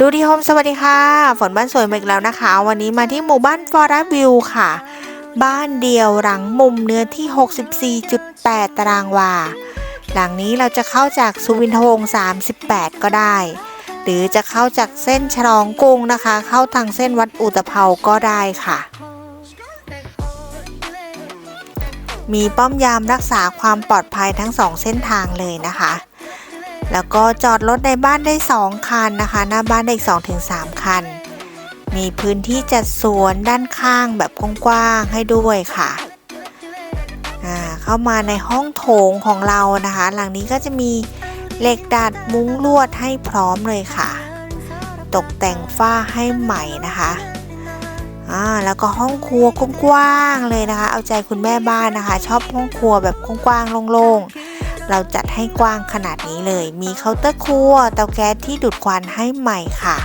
ดูดีโฮมสวัสดีค่ะ ฝนบ้านสวยมาอีกแล้วนะคะ วันนี้มาที่หมู่บ้านฟอร์วิวค่ะ บ้านเดียวหลังมุมเนื้อที่ 64.8 ตารางวา หลังนี้เราจะเข้าจากสุวินทวงศ์38 ก็ได้ หรือจะเข้าจากเส้นฉลองกรุงนะคะ เข้าทางเส้นวัดอุตภเปาก็ได้ค่ะ มีป้อมยามรักษาความปลอดภัยทั้งสองเส้นทางเลยนะคะ แล้วก็จอดรถในบ้านได้ 2 คันนะคะ หน้าบ้านได้อีก2-3คัน มีพื้นที่จัดสวนด้านข้างแบบกว้างๆให้ด้วยค่ะอ่าเข้ามาในห้องโถงของเรานะคะ หลังนี้ก็จะมีเหล็กดัดมุ้งลวดให้พร้อมเลยค่ะ ตกแต่งฝ้าให้ใหม่นะคะอ่าแล้วก็ห้องครัวกว้างๆเลยนะคะ เอาใจคุณแม่บ้านนะคะ ชอบห้องครัวแบบกว้างๆโล่งๆ เราจัดให้กว้างขนาดนี้เลย มีเคาน์เตอร์ครัวเตาแก๊สที่ดูดควันให้ใหม่ค่ะ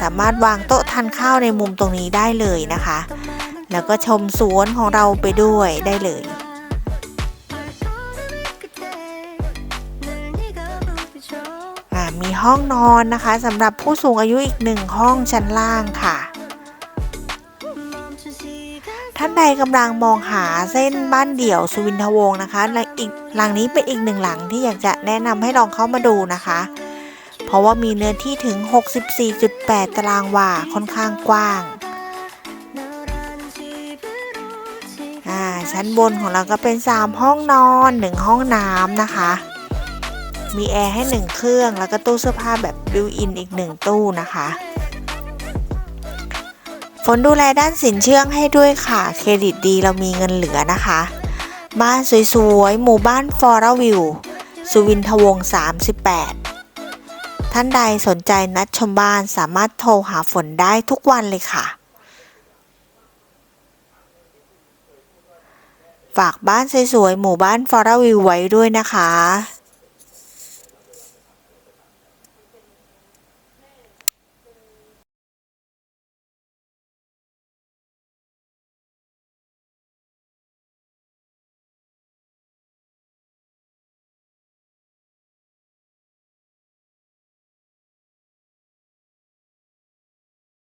สามารถวางโต๊ะทานข้าวในมุมตรงนี้ได้เลยนะคะ แล้วก็ชมสวนของเราไปด้วยได้เลยมีห้องนอนนะคะสำหรับผู้สูงอายุอีกหนึ่งห้องชั้นล่างค่ะ ท่านใดกำลังมองหาเส้นบ้านเดี่ยวสุวินทวงศ์นะคะและอีกหลังนี้เป็นอีกหนึ่งหลังที่อยากจะแนะนำให้ลองเข้ามาดูนะคะ เพราะว่ามีเนื้อที่ถึง 64.8 ตารางวาค่อนข้างกว้างชั้นบนของเราก็เป็น 3 ห้องนอน 1 ห้องน้ำนะคะ มีแอร์ให้ 1 เครื่อง แล้วก็ตู้เสื้อผ้าแบบบิวอินอีก 1 ตู้นะคะ นดูแลด้านสินเชื่องให้ด้วยค่ะ เครดิตดีเรามีเงินเหลือนะคะ บ้านสวยๆ หมู่บ้านฟอร์วิว สุวินทวงศ์38 ท่านใดสนใจนัดชมบ้านสามารถโทรหาฝนได้ทุกวันเลยค่ะ ฝากบ้านสวยๆ หมู่บ้านฟอร์วิวไว้ด้วยนะคะ